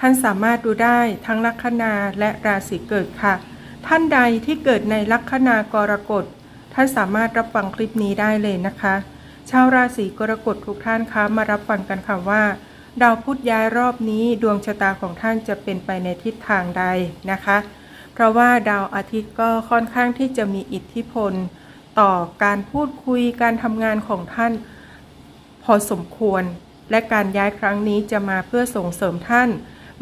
ท่านสามารถดูได้ทั้งลัคนาและราศีเกิดค่ะ ท่านใดที่เกิดในลัคนากรกฎ ท่านสามารถรับฟังคลิปนี้ได้เลยนะคะ ชาวราศีกรกฎทุกท่านคะมารับฟังกันค่ะว่าดาวพุธย้ายรอบนี้ดวงชะตาของท่านจะเป็นไปในทิศทางใดนะคะ เพราะว่าดาวอาทิตย์ก็ค่อนข้างที่จะมีอิทธิพล ต่อการพูดคุยการทำงานของท่าน พอสมควร และการย้ายครั้งนี้จะมาเพื่อส่งเสริมท่าน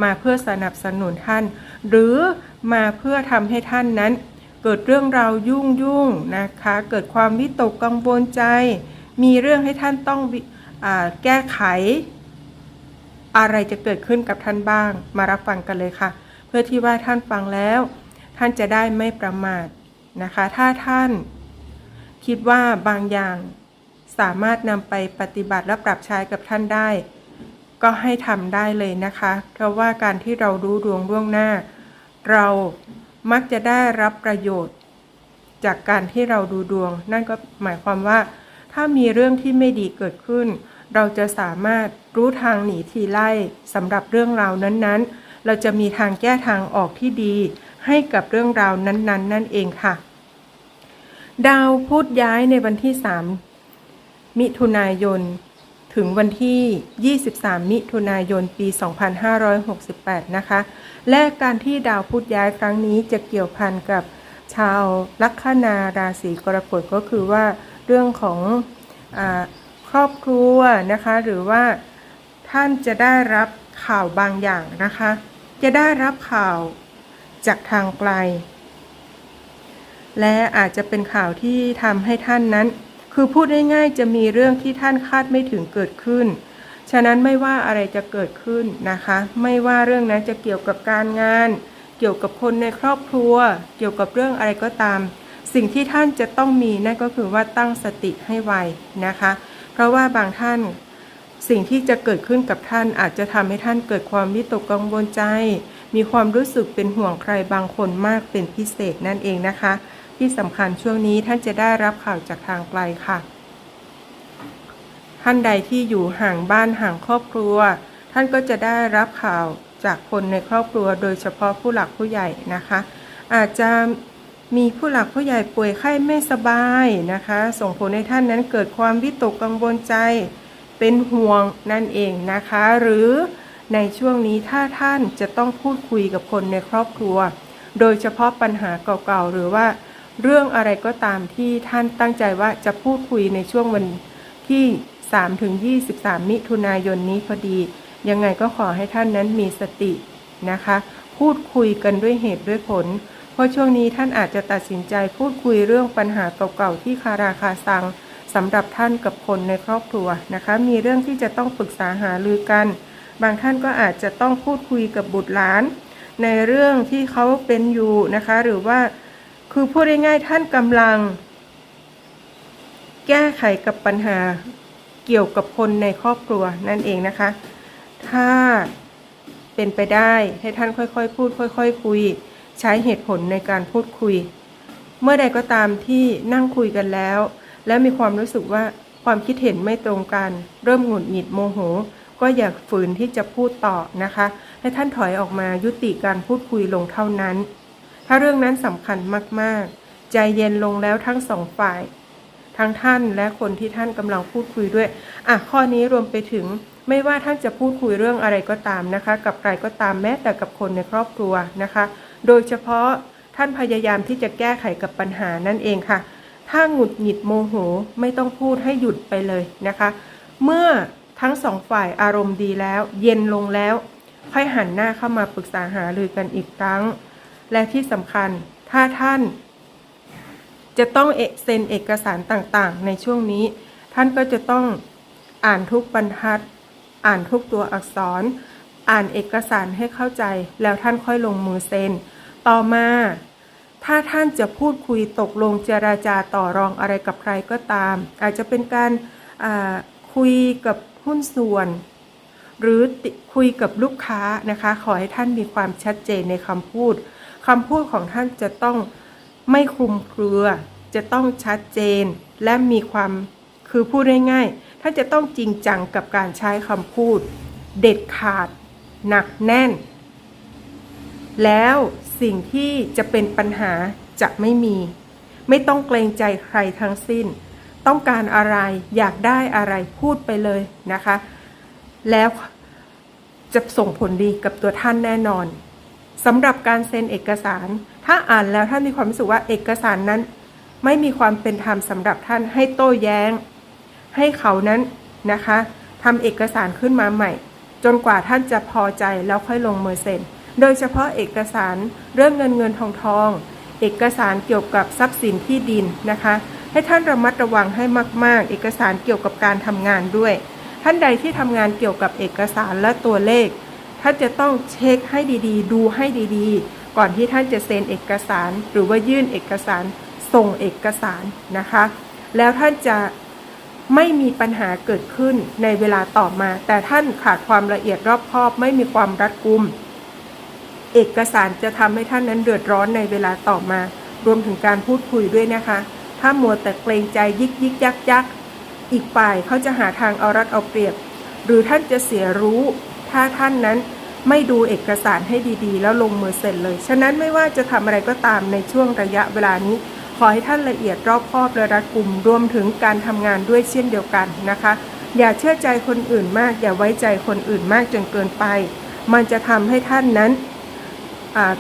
มาเพื่อสนับสนุนท่าน หรือมาเพื่อทำให้ท่านนั้น เกิดเรื่องราวยุ่งยุ่งนะคะ เกิดความวิตกกังวลใจ มีเรื่องให้ท่านต้องอแก้ไข อะไรจะเกิดขึ้นกับท่านบ้าง มารับฟังกันเลยค่ะ เพื่อที่ว่าท่านฟังแล้ว ท่านจะได้ไม่ประมาทนะคะ ถ้าท่านคิดว่าบางอย่างสามารถนำไปปฏิบัติและปรับใช้กับท่านได้ ก็ให้ทำได้เลยนะคะ เพราะว่าการที่เรารู้ดวงล่วงหน้า เรามักจะได้รับประโยชน์ จากการที่เราดูดวง นั่นก็หมายความว่า ถ้ามีเรื่องที่ไม่ดีเกิดขึ้น เราจะสามารถรู้ทางหนีทีไล่สำหรับเรื่องราวนั้นๆ เราจะมีทางแก้ทางออกที่ดี ให้กับเรื่องราวนั้นๆนั่นเองค่ะ ดาวพุธย้ายในวันที่ 3 มิถุนายน ถึงวันที่ 23 มิถุนายน ปี 2568 นะคะ และการที่ดาวพุธย้ายครั้งนี้จะเกี่ยวพันกับชาวลัคนาราศีกรกฎก็คือว่าเรื่องของอครอบครัวนะคะ หรือว่าท่านจะได้รับข่าวบางอย่างนะคะ จะได้รับข่าวจากทางไกล และอาจจะเป็นข่าวที่ทำให้ท่านนั้น คือพูดง่ายๆจะมีเรื่องที่ท่านคาดไม่ถึงเกิดขึ้น ฉะนั้นไม่ว่าอะไรจะเกิดขึ้นนะคะ ไม่ว่าเรื่องนั้นจะเกี่ยวกับการงาน เกี่ยวกับคนในครอบครัว เกี่ยวกับเรื่องอะไรก็ตาม สิ่งที่ท่านจะต้องมีนั่นก็คือว่าตั้งสติให้ไวนะคะ เพราะว่าบางท่านสิ่งที่จะเกิดขึ้นกับท่านอาจจะทำให้ท่านเกิดความวิตกกังวลใจ มีความรู้สึกเป็นห่วงใครบางคนมากเป็นพิเศษนั่นเองนะคะ ที่สำคัญช่วงนี้ท่านจะได้รับข่าวจากทางไกลค่ะ ท่านใดที่อยู่ห่างบ้านห่างครอบครัว ท่านก็จะได้รับข่าวจากคนในครอบครัว โดยเฉพาะผู้หลักผู้ใหญ่นะคะ อาจจะมีผู้หลักผู้ใหญ่ป่วยไข้ไม่สบายนะคะ ส่งผลให้ท่านนั้นเกิดความวิตกกังวลใจ เป็นห่วงนั่นเองนะคะ หรือในช่วงนี้ถ้าท่านจะต้องพูดคุยกับคนในครอบครัว โดยเฉพาะปัญหาเก่าๆ หรือว่า เรื่องอะไรก็ตามที่ท่านตั้งใจว่าจะพูดคุยในช่วงวันที่ 3 ถึง 23 มิถุนายนนี้พอดี ยังไงก็ขอให้ท่านนั้นมีสตินะคะ พูดคุยกันด้วยเหตุด้วยผล เพราะช่วงนี้ท่านอาจจะตัดสินใจพูดคุยเรื่องปัญหาเก่าๆที่คาราคาซังสำหรับท่านกับคนในครอบครัวนะคะ มีเรื่องที่จะต้องปรึกษาหารือกัน บางท่านก็อาจจะต้องพูดคุยกับบุตรหลาน ในเรื่องที่เขาเป็นอยู่นะคะ หรือว่า คือพูดง่ายๆท่านกำลัง แก้ไขกับปัญหาเกี่ยวกับคนในครอบครัวนั่นเองนะคะ ถ้าเป็นไปได้ให้ท่านค่อยๆ พูด ค่อย ๆ คุย ใช้เหตุผลในการพูดคุย เมื่อใดก็ตามที่นั่งคุยกันแล้ว แล้วมีความรู้สึกว่าความคิดเห็นไม่ตรงกัน เริ่มหงุดหงิดโมโห ก็อย่าฝืนที่จะพูดต่อนะคะ ให้ท่านถอยออกมายุติการพูดคุยลงเท่านั้น ถ้าเรื่องนั้นสำคัญมาก ๆ ใจเย็นลงแล้วทั้งสองฝ่าย ทั้งท่านและคนที่ท่านกำลังพูดคุยด้วย อะ ข้อนี้รวมไปถึงไม่ว่าท่านจะพูดคุยเรื่องอะไรก็ตามนะคะ กับใครก็ตามแม้แต่กับคนในครอบครัวนะคะ โดยเฉพาะท่านพยายามที่จะแก้ไขกับปัญหานั่นเองค่ะ ถ้าหงุดหงิดโมโหไม่ต้องพูดให้หยุดไปเลยนะคะ เมื่อทั้งสองฝ่ายอารมณ์ดีแล้ว เย็นลงแล้ว ค่อยหันหน้าเข้ามาปรึกษาหารือกันอีกครั้ง และที่สำคัญถ้าท่านจะต้องเอเซ็นเอกสารต่างๆ ในช่วงนี้ ท่านก็จะต้องอ่านทุกบรรทัด อ่านทุกตัวอักษร อ่านเอกสารให้เข้าใจ แล้วท่านค่อยลงมือเซ็น ต่อมา ถ้าท่านจะพูดคุยตกลงเจราจาต่อรองอะไรกับใครก็ตาม อาจจะเป็นการคุยกับหุ้นส่วน หรือคุยกับลูกค้านะคะ ขอให้ท่านมีความชัดเจนในคำพูด คำพูดของท่านจะต้องไม่คลุมเครือ จะต้องชัดเจน และมีความคือพูดง่ายๆท่านจะต้องจริงจังกับการใช้คำพูด เด็ดขาด หนักแน่น แล้วสิ่งที่จะเป็นปัญหาจะไม่มี ไม่ต้องเกรงใจใครทั้งสิ้น ต้องการอะไรอยากได้อะไรพูดไปเลยนะคะ แล้วจะส่งผลดีกับตัวท่านแน่นอน สำหรับการเซ็นเอกสาร ถ้าอ่านแล้วท่านมีความรู้สึกว่าเอกสารนั้น ไม่มีความเป็นธรรมสำหรับท่านให้โต้แย้ง ให้เขานั้นนะคะทำเอกสารขึ้นมาใหม่ จนกว่าท่านจะพอใจแล้วค่อยลงมือเซ็น โดยเฉพาะเอกสารเรื่องเงินเงินทองทองเอกสารเกี่ยวกับทรัพย์สินที่ดินนะคะ ให้ท่านระมัดระวังให้มาก ๆ เอกสารเกี่ยวกับการทำงานด้วย ท่านใดที่ทำงานเกี่ยวกับเอกสารและตัวเลข ท่านจะต้องเช็คให้ดีๆ ดูให้ดีๆ ก่อนที่ท่านจะเซ็นเอกสาร หรือว่ายื่นเอกสาร ส่งเอกสารนะคะ แล้วท่านจะไม่มีปัญหาเกิดขึ้นในเวลาต่อมา แต่ท่านขาดความละเอียดรอบคอบ ไม่มีความรัดกุม เอกสารจะทำให้ท่านนั้นเดือดร้อนในเวลาต่อมา รวมถึงการพูดคุยด้วยนะคะ ถ้ามัวแต่เกรงใจยิกยิกยักยักอีกฝ่ายเขาจะหาทางเอารัดเอาเปรียบ หรือท่านจะเสียรู้ ถ้าท่านนั้นไม่ดูเอกสารให้ดีๆ แล้วลงมือเซ็นเลย ฉะนั้นไม่ว่าจะทำอะไรก็ตามในช่วงระยะเวลานี้ ขอให้ท่านละเอียดรอบคอบและรัดกุมรวมถึงการทำงานด้วยเช่นเดียวกันนะคะ อย่าเชื่อใจคนอื่นมาก อย่าไว้ใจคนอื่นมากจนเกินไป มันจะทำให้ท่านนั้น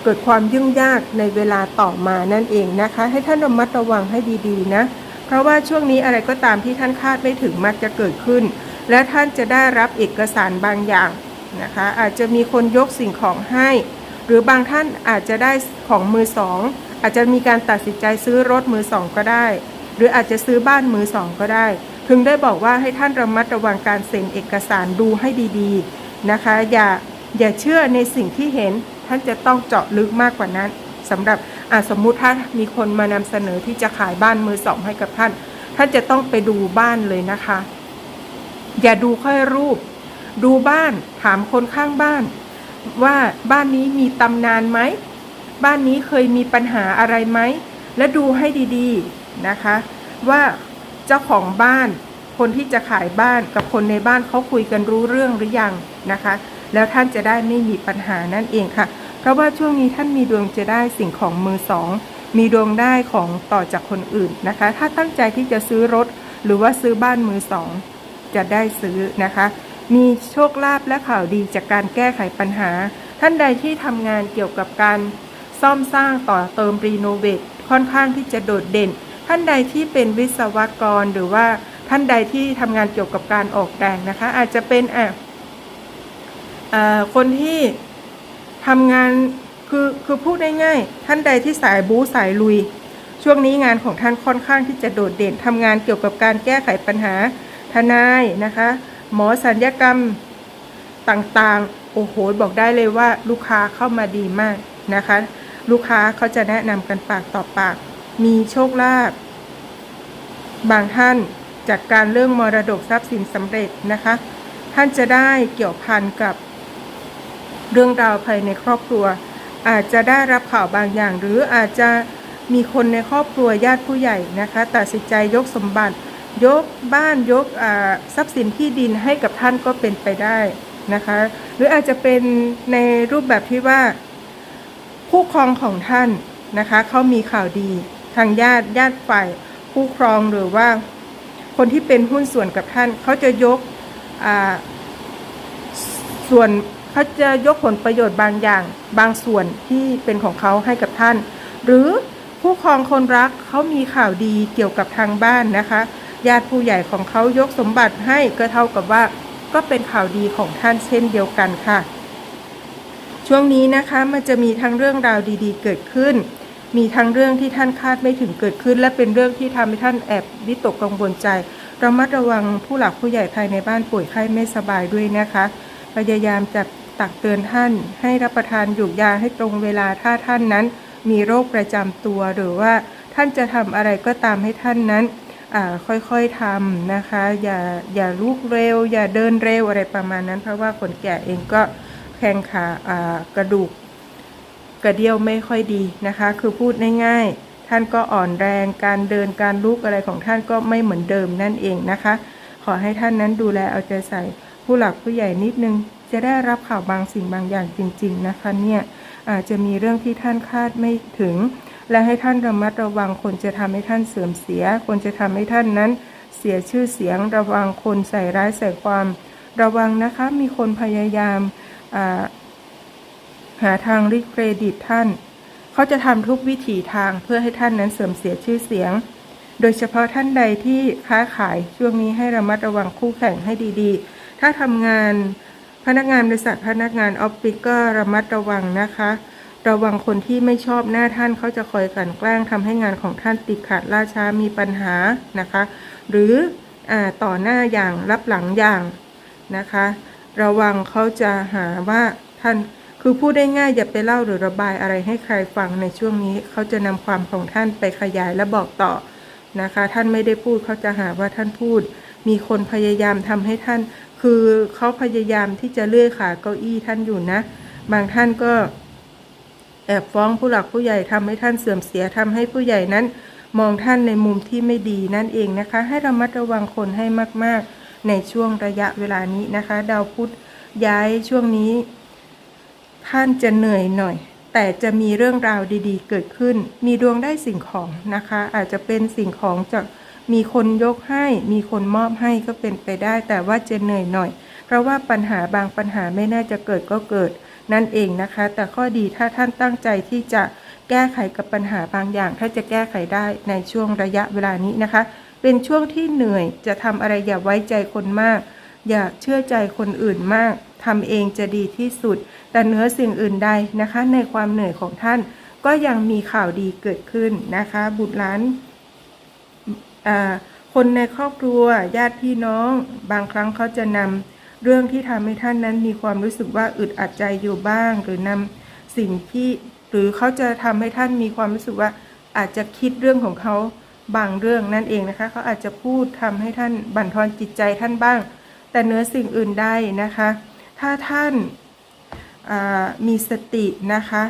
เกิดความยุ่งยากในเวลาต่อมานั่นเองนะคะ ให้ท่านระมัดระวังให้ดีๆนะเพราะว่าช่วงนี้อะไรก็ตามที่ท่านคาดไม่ถึงมักจะเกิดขึ้น และท่านจะได้รับเอกสารบางอย่าง นะคะอาจจะมีคนยกสิ่งของให้ หรือบางท่านอาจจะได้ของมือสอง อาจจะมีการตัดสินใจซื้อรถมือสองก็ได้ หรืออาจจะซื้อบ้านมือสองก็ได้ ถึงได้บอกว่าให้ท่านระมัดระวังการเซ็นเอกสารดูให้ดีๆนะคะ อย่าอย่าเชื่อในสิ่งที่เห็นท่านจะต้องเจาะลึกมากกว่านั้นสำหรับอะสมมุติถ้ามีคนมานำเสนอที่จะขายบ้านมือสองให้กับท่าน ท่านจะต้องไปดูบ้านเลยนะคะ อย่าดูแค่รูป ดูบ้าน ถามคนข้างบ้าน ว่าบ้านนี้มีตำนานไหม บ้านนี้เคยมีปัญหาอะไรไหม และดูให้ดีๆนะคะ ว่าเจ้าของบ้าน คนที่จะขายบ้านกับคนในบ้านเขาคุยกันรู้เรื่องหรือยังนะคะ แล้วท่านจะได้ไม่มีปัญหานั่นเองค่ะ เพราะว่าช่วงนี้ท่านมีดวงจะได้สิ่งของมือสองมีดวงได้ของต่อจากคนอื่นนะคะ ถ้าตั้งใจที่จะซื้อรถหรือว่าซื้อบ้านมือสองจะได้ซื้อนะคะ มีโชคลาภและข่าวดีจากการแก้ไขปัญหา ท่านใดที่ทำงานเกี่ยวกับการซ่อมสร้างต่อเติมรีโนเวทค่อนข้างที่จะโดดเด่น ท่านใดที่เป็นวิศวกรหรือว่าท่านใดที่ทำงานเกี่ยวกับการออกแบบนะคะ อาจจะเป็นอะคนที่ทำงานคือคือพูดง่ายๆท่านใดที่สายบู๊สายลุย ช่วงนี้งานของท่านค่อนข้างที่จะโดดเด่นทำงานเกี่ยวกับการแก้ไขปัญหาทนายนะคะ หมอสัญญกรรมต่างๆ โอ้โห บอกได้เลยว่าลูกค้าเข้ามาดีมากนะคะ ลูกค้าเขาจะแนะนำกันปากต่อปาก มีโชคลาภบางท่านจากการเรื่องมรดกทรัพย์สินสำเร็จนะคะ ท่านจะได้เกี่ยวพันกับเรื่องราวภายในครอบครัว อาจจะได้รับข่าวบางอย่าง หรืออาจจะมีคนในครอบครัวญาติผู้ใหญ่นะคะ ตัดสินใจยกสมบัติ ยกบ้านยกทรัพย์สินที่ดินให้กับท่านก็เป็นไปได้นะคะ หรืออาจจะเป็นในรูปแบบที่ว่าคู่ครองของท่านนะคะเขามีข่าวดีทางญาติญาติฝ่ายคู่ครองหรือว่า คนที่เป็นหุ้นส่วนกับท่านเขาจะยกส่วนเขาจะยกผลประโยชน์บางอย่าง บางส่วนที่เป็นของเขาให้กับท่าน หรือผู้ครองคนรักเขามีข่าวดีเกี่ยวกับทางบ้านนะคะ ญาติผู้ใหญ่ของเขายกสมบัติให้ก็เท่ากับว่า ก็เป็นข่าวดีของท่านเช่นเดียวกันค่ะ ช่วงนี้นะคะมันจะมีทั้งเรื่องราวดีๆ เกิดขึ้น มีทั้งเรื่องที่ท่านคาดไม่ถึงเกิดขึ้น และเป็นเรื่องที่ทำให้ท่านแอบวิตกกังวลใจระมัดระวังผู้หลักผู้ใหญ่ภายในบ้านป่วยไข้ไม่สบายด้วยนะคะ พยายามจะตักเตือนท่านให้รับประทานหยูกยาให้ตรงเวลาถ้าท่านนั้น มีโรคประจำตัวหรือว่าท่านจะทำอะไรก็ตามให้ท่านนั้น ค่อยๆทำนะคะ อย่าอย่าลุกเร็ว อย่าเดินเร็วอะไรประมาณนั้น เพราะว่าคนแก่เองก็แข้งขาากระดูกกระเดี่ยวไม่ค่อยดีนะคะ คือพูดง่ายๆ ท่านก็อ่อนแรงการเดินการลุกอะไรของท่านก็ไม่เหมือนเดิมนั่นเองนะคะ ขอให้ท่านนั้นดูแลเอาใจใส่ผู้หลักผู้ใหญ่นิดนึง จะได้รับข่าวบางสิ่งบางอย่างจริง ๆ นะคะเนี่ยอาจจะมีเรื่องที่ท่านคาดไม่ถึง และให้ท่านระมัดระวังคนจะทำให้ท่านเสื่อมเสีย คนจะทำให้ท่านนั้นเสียชื่อเสียง ระวังคนใส่ร้ายใส่ความ ระวังนะคะ มีคนพยายามาหาทางริเครดิตท่าน เขาจะทำทุกวิถีทางเพื่อให้ท่านนั้นเสื่อมเสียชื่อเสียง โดยเฉพาะท่านใดที่ค้าขายช่วงนี้ให้ระมัดระวังคู่แข่งให้ดีๆ ถ้าทำงานพนักงานบริษัทพนักงานออฟฟิศก็ระมัดระวังนะคะ ระวังคนที่ไม่ชอบหน้าท่านเขาจะคอยกลั่นแกล้งทำให้งานของท่านติดขัดล่าช้ามีปัญหานะคะ หรืออต่อหน้าอย่างรับหลังอย่างนะคะ ระวังเขาจะหาว่าท่านคือพูดได้ง่ายอย่าไปเล่าหรือระบายอะไรให้ใครฟังในช่วงนี้ เขาจะนำความของท่านไปขยายและบอกต่อนะคะ ท่านไม่ได้พูดเขาจะหาว่าท่านพูด มีคนพยายามทำให้ท่าน คือเขาพยายามที่จะเลื่อยขาเก้าอี้ท่านอยู่นะ บางท่านก็ แอบฟ้องผู้หลักผู้ใหญ่ทำให้ท่านเสื่อมเสียทำให้ผู้ใหญ่นั้น มองท่านในมุมที่ไม่ดีนั่นเองนะคะ ให้ระมัดระวังคนให้มาก ๆ ในช่วงระยะเวลานี้นะคะ ดาวพุธย้ายช่วงนี้ ท่านจะเหนื่อยหน่อย แต่จะมีเรื่องราวดี ๆ เกิดขึ้น มีดวงได้สิ่งของนะคะ อาจจะเป็นสิ่งของจากมีคนยกให้ มีคนมอบให้ก็เป็นไปได้ แต่ว่าจะเหนื่อยหน่อย เพราะว่าปัญหาบางปัญหาไม่น่าจะเกิดก็เกิด นั่นเองนะคะ แต่ข้อดีถ้าท่านตั้งใจที่จะแก้ไขกับปัญหาบางอย่าง ถ้าจะแก้ไขได้ในช่วงระยะเวลานี้นะคะ เป็นช่วงที่เหนื่อยจะทำอะไรอย่าไว้ใจคนมาก อย่าเชื่อใจคนอื่นมากทำเองจะดีที่สุด แต่เนื้อสิ่งอื่นใดนะคะ ในความเหนื่อยของท่าน ก็ยังมีข่าวดีเกิดขึ้นนะคะ บุตรหลานคนในครอบครัวญาติพี่น้อง บางครั้งเขาจะนำ เรื่องที่ทำให้ท่านนั้นมีความรู้สึกว่าอึดอัดใจอยู่บ้าง หรือนำสิ่งที่หรือเขาจะทำให้ท่านมีความรู้สึกว่าอาจจะคิดเรื่องของเขาบางเรื่องนั่นเองนะคะเขาอาจจะพูดทำให้ท่านบั่นทอนจิตใจท่านบ้าง แต่เนื้อสิ่งอื่นได้นะคะ ถ้าท่านามีสตินะคะ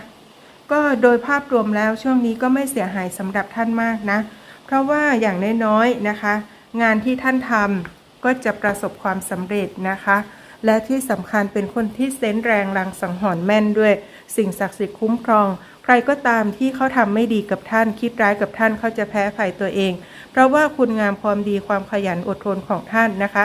ก็โดยภาพรวมแล้วช่วงนี้ก็ไม่เสียหายสำหรับท่านมากนะ เพราะว่าอย่างน้อยๆนะคะ งานที่ท่านทำ ก็จะประสบความสำเร็จนะคะ และที่สำคัญเป็นคนที่เซนแรงลังสังหรณ์แม่นด้วย สิ่งศักดิ์สิทธิ์คุ้มครอง ใครก็ตามที่เขาทำไม่ดีกับท่าน คิดร้ายกับท่านเขาจะแพ้ภัยตัวเอง เพราะว่าคุณงามความดีความขยันอดทนของท่านนะคะ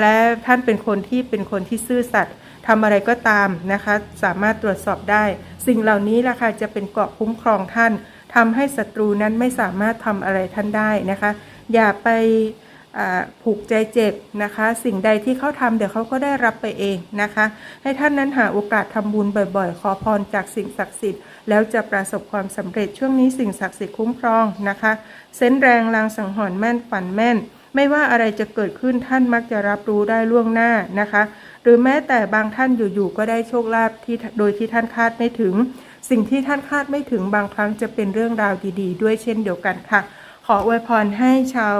และท่านเป็นคนที่เป็นคนที่ซื่อสัตย์ทำอะไรก็ตามนะคะ สามารถตรวจสอบได้ สิ่งเหล่านี้ล่ะค่ะจะเป็นเกราะคุ้มครองท่านทำให้ศัตรูนั้นไม่สามารถทำอะไรท่านได้นะคะ อย่าไป ผูกใจเจ็บนะคะ สิ่งใดที่เขาทำเดี๋ยวเขาก็ได้รับไปเองนะคะ ให้ท่านนั้นหาโอกาสทำบุญบ่อยๆ ขอพรจากสิ่งศักดิ์สิทธิ์แล้วจะประสบความสำเร็จช่วงนี้สิ่งศักดิ์สิทธิ์คุ้มครองนะคะ เส้นแรงลางสังหรณ์แม่นฝันแม่น ไม่ว่าอะไรจะเกิดขึ้นท่านมักจะรับรู้ได้ล่วงหน้านะคะ หรือแม้แต่บางท่านอยู่ๆก็ได้โชคลาภที่โดยที่ท่านคาดไม่ถึง สิ่งที่ท่านคาดไม่ถึงบางครั้งจะเป็นเรื่องราวดี ๆ ด้วยเช่นเดียวกันค่ะ ขออวยพรให้ชาว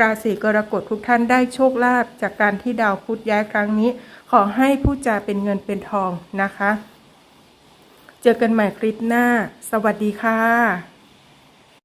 ราศีกรกฎทุกท่านได้โชคลาภจากการที่ดาวพุธย้ายครั้งนี้ ขอให้ผู้จาเป็นเงินเป็นทองนะคะ เจอกันใหม่คลิปหน้า สวัสดีค่ะ